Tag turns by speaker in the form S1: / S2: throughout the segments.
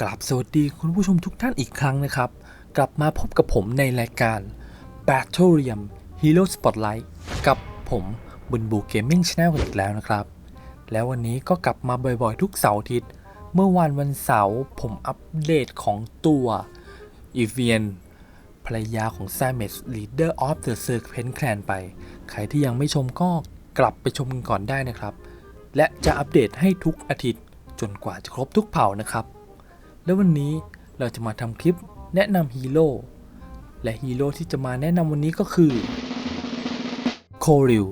S1: กราบสวัสดีคุณผู้ชมทุกท่านอีกครั้งนะครับ กลับมาพบกับผมในรายการ Battlerium Hero Spotlight กับผมบุญบูเกมมิ่งช n แนลกันอีกแล้วนะครับ แล้ววันนี้ก็กลับมาบ่อยๆ ทุกเสาร์อาทิตย์ เมื่อวานวันเสาร์ผมอัปเดตของตัวอีเวียนภรรยาของ s a m e s Leader of the Serpent Clan ไป ใครที่ยังไม่ชมก็กลับไปชมกันก่อนได้นะครับ และจะอัปเดตให้ทุกอาทิตย์จนกว่าจะครบทุกเผ่านะครับ แล้ววันนี้เราจะมาทำคลิปแนะนำฮีโร่และฮีโร่ที่จะมาแนะนำวันนี้ก็คือโคริล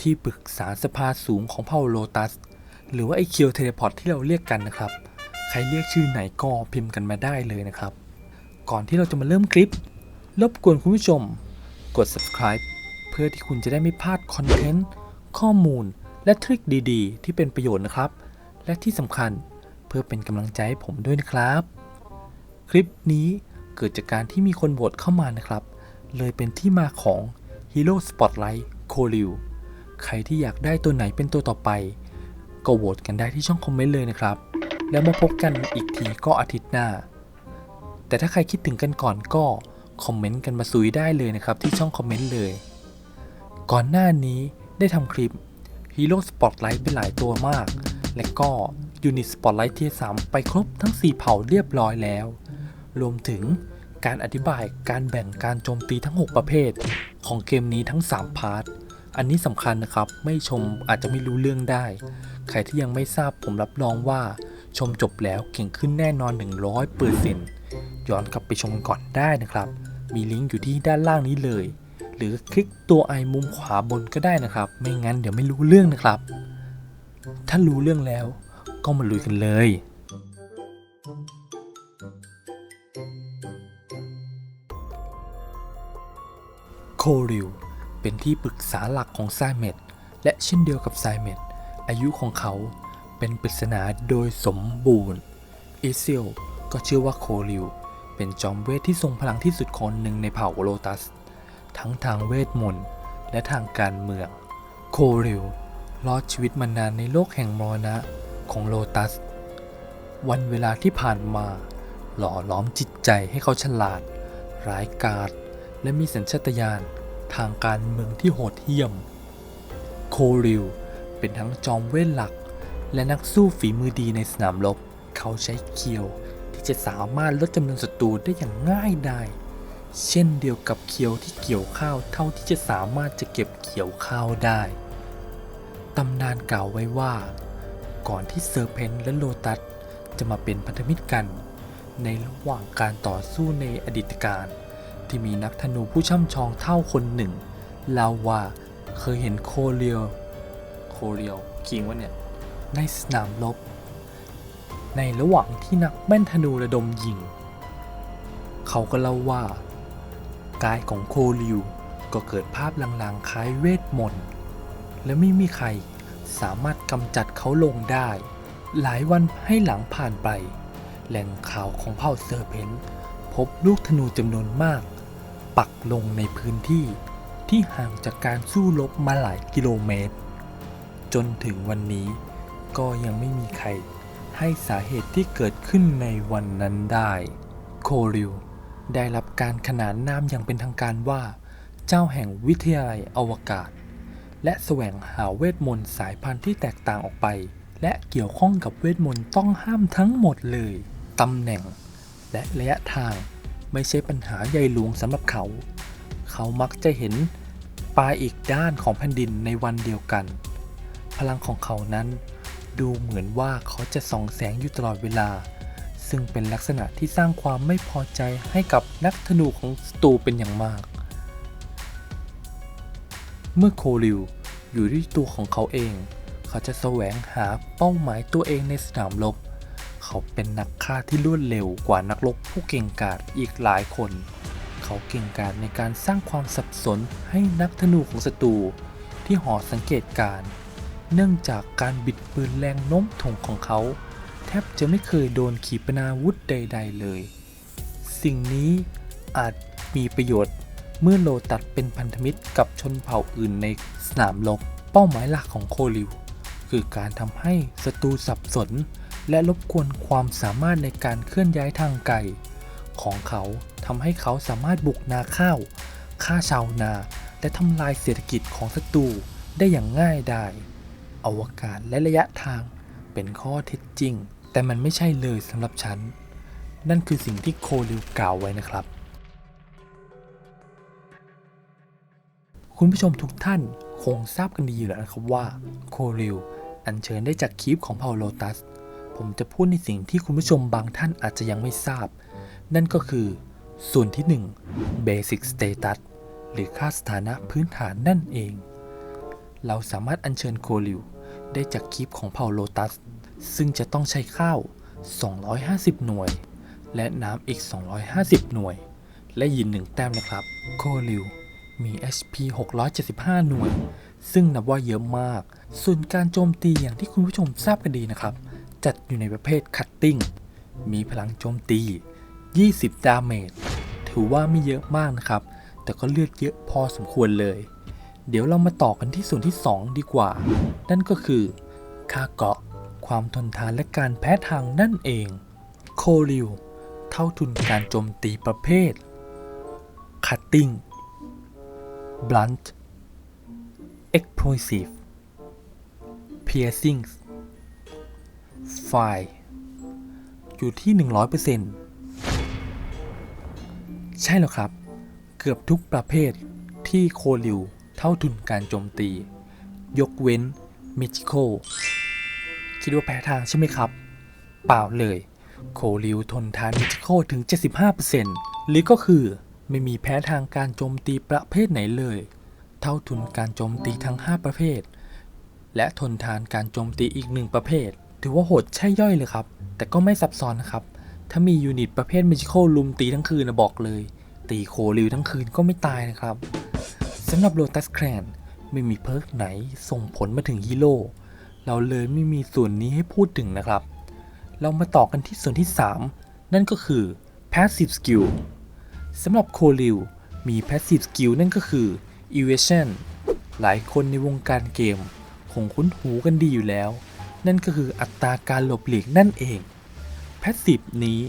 S1: ที่ปรึกษาสภาสูงของเผ่าโลตัส หรือว่าไอเคียวเทเลพอร์ตที่เราเรียกกันนะครับ ใครเรียกชื่อไหนก็พิมพ์กันมาได้เลยนะครับ ก่อนที่เราจะมาเริ่มคลิป รบกวนคุณผู้ชม กด subscribe เพื่อที่คุณจะได้ไม่พลาดคอนเทนต์ข้อมูล และทริคดีๆ ที่เป็นประโยชน์นะครับ และที่สำคัญ พื่อเป็นกำลังใจให้ผมด้วยนะครับ คลิปนี้เกิดจากการที่มีคนโหวตเข้ามานะครับ เลยเป็นที่มาของ Hero Spotlight c o l i l ใครที่อยากได้ตัวไหนเป็นตัวต่อไป ก็โหวตกันได้ที่ช่องคอมเมนต์เลยนะครับ แล้วมาพบกันอีกทีก็อาทิตย์หน้า แต่ถ้าใครคิดถึงกันก่อนก็คอมเมนต์กันมาซุยได้เลยนะครับที่ช่องคอมเมนต์เลย ก่อนหน้านี้ได้ทำคลิป Hero Spotlight ไปหลายตัวมาก และก็ Unit Spotlight ที่3ไปครบทั้ง 4 เผ่าเรียบร้อยแล้ว รวมถึงการอธิบายการแบ่งการโจมตีทั้ง 6 ประเภท ของเกมนี้ทั้ง 3 พาร์ท อันนี้สำคัญนะครับ ไม่ชมอาจจะไม่รู้เรื่องได้ ใครที่ยังไม่ทราบผมรับรองว่า ชมจบแล้วเก่งขึ้นแน่นอน 100%ย้อนกลับไปชมกันก่อนได้นะครับ มีลิงก์อยู่ที่ด้านล่างนี้เลย หรือคลิกตัวไอมุมขวาบนก็ได้นะครับ ไม่งั้นเดี๋ยวไม่รู้เรื่องนะครับ ถ้ารู้เรื่องแล้ว ก็มาลุยกันเลยโคริลเป็นที่ปรึกษาหลักของไซเมดและเช่นเดียวกับไซเมดอายุของเขาเป็นปริศนาโดยสมบูรณ์อเซียลก็เชื่อว่าโคริลเป็นจอมเวทที่ทรงพลังที่สุดคนหนึ่งในเผ่าโลตัส ทั้งทางเวทมนต์และทางการเมือง โคริลรอดชีวิตมานานในโลกแห่งมรณะ ของโลตัส วันเวลาที่ผ่านมา หล่อหล้อมจิตใจให้เขาฉลาด ร้ายกาจและมีสัญชาตญาณทางการเมืองที่โหดเหี้ยม โคริลเป็นทั้งจอมเวทหลัก และนักสู้ฝีมือดีในสนามรบ เขาใช้เคียวที่จะสามารถลดจำนวนศัตรูได้อย่างง่ายดายเช่นเดียวกับเคียวที่เกี่ยวข้าวเท่าที่จะสามารถจะเก็บเกี่ยวข้าวได้ ตำนานกล่าวไว้ว่า ก่อนที่เซอร์เพนและโลตัสจะมาเป็นพันธมิตรกัน ในระหว่างการต่อสู้ในอดีตการ ที่มีนักธนูผู้ช่ำชองเท่าคนหนึ่งเล่าว่าเคยเห็นโคเรียว โคเรียวคิงวะเนี่ย ในสนามรบ ในระหว่างที่นักแม่นธนูระดมยิง เขาก็เล่าว่ากายของโคริวก็เกิดภาพลางๆคล้ายเวทมนต์ และไม่มีใครสามารถ กำจัดเขาลงได้ หลายวันให้หลังผ่านไป แหล่งข่าวของเผ่าเซอร์เพนพบลูกธนูจำนวนมาก ปักลงในพื้นที่ที่ห่างจากการสู้รบมาหลายกิโลเมตร จนถึงวันนี้ก็ยังไม่มีใครให้สาเหตุที่เกิดขึ้นในวันนั้นได้ โคริวได้รับการขนานนามอย่างเป็นทางการว่า เจ้าแห่งวิทยาลัยอวกาศ และแสวงหาเวทมนต์สายพันธุ์ที่แตกต่างออกไป และเกี่ยวข้องกับเวทมนต์ต้องห้ามทั้งหมดเลยตำแหน่ง และระยะทางไม่ใช่ปัญหาใหญ่หลวงสำหรับเขา เขามักจะเห็นปลายอีกด้านของแผ่นดินในวันเดียวกัน พลังของเขานั้น ดูเหมือนว่าเขาจะส่องแสงอยู่ตลอดเวลา ซึ่งเป็นลักษณะที่สร้างความไม่พอใจให้กับนักธนูของสตูเป็นอย่างมาก เมื่อโคริวอยู่ที่ตัวของเขาเอง เขาจะแสวงหาเป้าหมายตัวเองในสนามรบ เขาเป็นนักฆ่าที่รวดเร็วกว่านักรบผู้เก่งกาจอีกหลายคน เขาเก่งกาจในการสร้างความสับสนให้นักธนูของศัตรูที่หอสังเกตการ เนื่องจากการบิดปืนแรงโน้มถ่วงของเขา แทบจะไม่เคยโดนขีปนาวุธใด ๆ เลย สิ่งนี้อาจมีประโยชน์ เมื่อโลตัดเป็นพันธมิตรกับชนเผ่าอื่นในสนามรบเป้าหมายหลักของโคลิว คือการทำให้ศัตรูสับสน และรบกวนความสามารถในการเคลื่อนย้ายทางไกลของเขาทำให้เขาสามารถบุกนาข้าวฆ่าชาวนา และทำลายเศรษฐกิจของศัตรูได้อย่างง่ายดายอวกาศและระยะทางเป็นข้อเท็จจริง แต่มันไม่ใช่เลยสำหรับฉัน นั่นคือสิ่งที่โคลิวกล่าวไว้นะครับ คุณผู้ชมทุกท่านคงทราบกันดีอยู่แล้วนะครับว่าโคริลอัญเชิญได้จากคลิปของเผาโลตัส ผมจะพูดในสิ่งที่คุณผู้ชมบางท่านอาจจะยังไม่ทราบ นั่นก็คือ ส่วนที่ 1 Basic Status หรือค่าสถานะพื้นฐานนั่นเอง เราสามารถอัญเชิญโคริลได้จากคลิปของเผ่าโลตัส ซึ่งจะต้องใช้ข้าว 250 หน่วย และน้ำอีก 250 หน่วย และยินหนึ่งแต้มนะครับ โคริล มี HP 675 หน่วย ซึ่งนับว่าเยอะมาก ส่วนการโจมตีอย่างที่คุณผู้ชมทราบกันดีนะครับ จัดอยู่ในประเภทคัตติ้ง มีพลังโจมตี 20 ดาเมจ ถือว่าไม่เยอะมากนะครับ แต่ก็เลือดเยอะพอสมควรเลย เดี๋ยวเรามาต่อกันที่ส่วนที่ 2 ดีกว่า นั่นก็คือค่าเกาะ ความทนทานและการแพ้ทางนั่นเอง โคริว เท่าทุนการโจมตีประเภท Cutting Blunt Explosive Piercing Fire อยู่ที่ 100%ใช่แล้วครับ เกือบทุกประเภทที่โคลิวเท่าทุนการโจมตี ยกเว้นมิจิโคคิดว่าแพ้ทางใช่ไหมครับ เปล่าเลย โคลิวทนทานมิจิโคถึง 75%หรือก็คือ ไม่มีแพ้ทางการโจมตีประเภทไหนเลย เท่าทุนการโจมตีทั้ง 5 ประเภท และทนทานการโจมตีอีกหนึ่งประเภท ถือว่าโหดใช่ย่อยเลยครับ แต่ก็ไม่ซับซ้อนครับ ถ้ามียูนิตประเภทมิจิโคลุมตีทั้งคืนนะบอกเลย ตีโคลิวทั้งคืนก็ไม่ตายนะครับสำหรับโ o ตัสแครนไม่มีเพิร์กไหนส่งผลมาถึงฮีโร่เราเลยไม่มีส่วนนี้ให้พูดถึงนะครับ เรามาต่อกันที่ส่วนที่ 3 นั่นก็คือ Passive Skill สำหรับโคลิวมี Passive Skill นั่นก็คือ Evasion หลายคนในวงการเกม คงคุ้นหูกันดีอยู่แล้ว นั่นก็คืออัตราการหลบหลีกนั่นเอง Passive นี้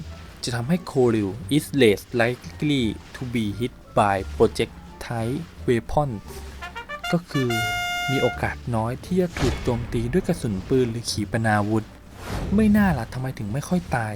S1: จะทำให้ c o r i l is less likely to be hit by projectile weapon ก็คือมีโอกาสน้อยที่จะถูกโจมตีด้วยกระสุนปืนหรือขีปนาวุธ ไม่น่าล่ะทำไมถึงไม่ค่อยตาย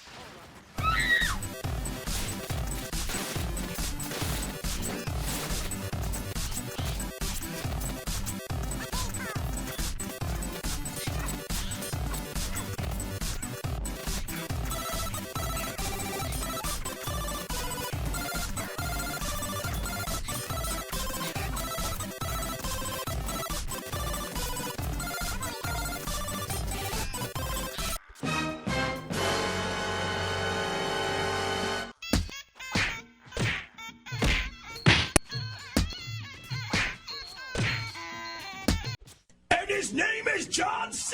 S2: His name is John C.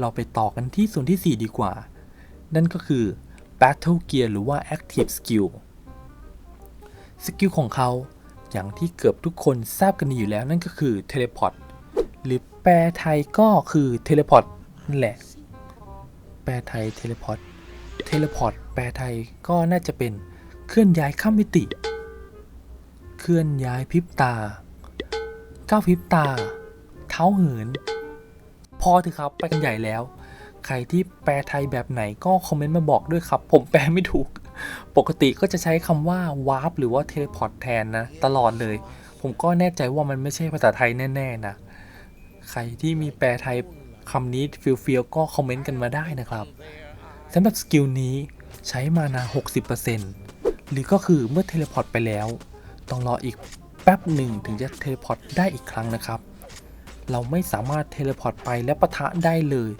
S1: เราไปต่อกันที่ส่วนที่ 4 ดีกว่า นั่นก็คือ Battle Gear หรือว่า Active Skill สกิลของเขาอย่างที่เกือบทุกคนทราบกันดีอยู่แล้วนั่นก็คือ Teleport หรือแปลไทยก็คือ Teleport นั่นแหละ แปลไทย Teleport Teleport แปลไทยก็น่าจะเป็นเคลื่อนย้ายข้ามมิติ เคลื่อนย้ายพริบตา ก้าวพริบตา เท้าเหิน พอเถอะครับไปกันใหญ่แล้ว ใครที่แปลไทยแบบไหนก็คอมเมนต์มาบอกด้วยครับ ผมแปลไม่ถูก ปกติก็จะใช้คำว่าวาร์ปหรือว่าเทเลพอร์ตแทนนะ ตลอดเลย ผมก็แน่ใจว่ามันไม่ใช่ภาษาไทยแน่ๆนะ ใครที่มีแปลไทยคำนี้ฟิลฟิลก็คอมเมนต์กันมาได้นะครับสำหรับสกิลนี้ ใช้มานา 60%หรือก็คือเมื่อเทเลพอร์ตไปแล้ว ต้องรออีกแป๊บหนึ่งถึงจะเทเลพอร์ตได้อีกครั้งนะครับ เราไม่สามารถเทเลพอร์ตไปและปะทะได้เลย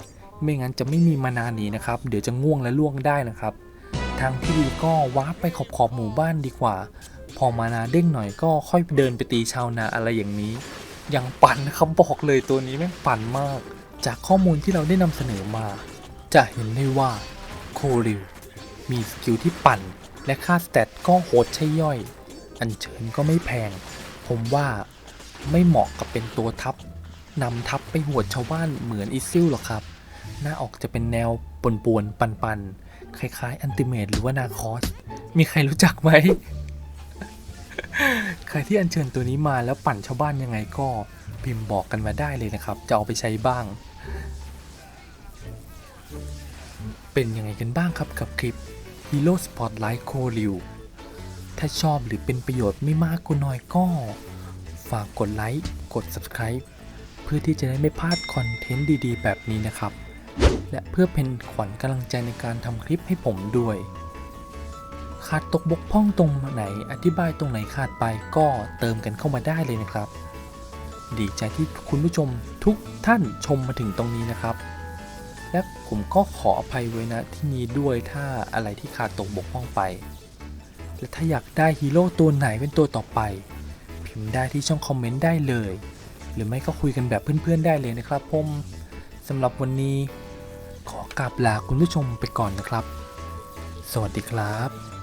S1: ไม่งั้นจะไม่มีมานาหนีนะครับ เดี๋ยวจะง่วงและล่วงได้นะครับ ทางที่ดีก็วาร์ปไปขอบขอบหมู่บ้านดีกว่า พอมานาเด้งหน่อยก็ค่อยเดินไปตีชาวนาอะไรอย่างนี้ อย่างปั่นนะครับบอกเลยตัวนี้แม่งปั่นมาก จากข้อมูลที่เราได้นำเสนอมาจจะเห็นได้ว่าโคริว มีสกิลที่ปั่น และค่าสเตตก็โหดใช่ย่อย อันเชิญก็ไม่แพง ผมว่าไม่เหมาะกับเป็นตัวทัพนำทัพไปหวดชาวบ้านเหมือนอิซิลหรอกครับ หน้าออกจะเป็นแนวปวนๆปันๆ คล้ายๆ อันติเมตหรือว่านาคอส มีใครรู้จักไหม ใครที่อัญเชิญตัวนี้มาแล้วปั่นชาวบ้านยังไงก็พิมพ์บอกกันมาได้เลยนะครับ จะเอาไปใช้บ้าง เป็นยังไงกันบ้างครับกับคลิป Hero Spotlight c o r e w ถ้าชอบหรือเป็นประโยชน์ไม่มากก็น้อยก็ ฝากกดไลค์ กด Subscribe เพื่อที่จะได้ไม่พลาดคอนเทนต์ดีๆ แบบนี้นะครับ และเพื่อเป็นขวัญกำลังใจในการทำคลิปให้ผมด้วยขาดตกบกพร่องตรงไหนอธิบายตรงไหนขาดไปก็เติมกันเข้ามาได้เลยนะครับ ดีใจที่คุณผู้ชมทุกท่านชมมาถึงตรงนี้นะครับ และผมก็ขออภัยไว้นะที่นี้ด้วยถ้าอะไรที่ขาดตกบกพร่องไป และถ้าอยากได้ฮีโร่ตัวไหนเป็นตัวต่อไป พิมพ์ได้ที่ช่องคอมเมนต์ได้เลย หรือไม่ก็คุยกันแบบเพื่อนๆได้เลยนะครับผมสำหรับวันนี้ ขอกราบลาคุณผู้ชมไปก่อนนะครับ สวัสดีครับ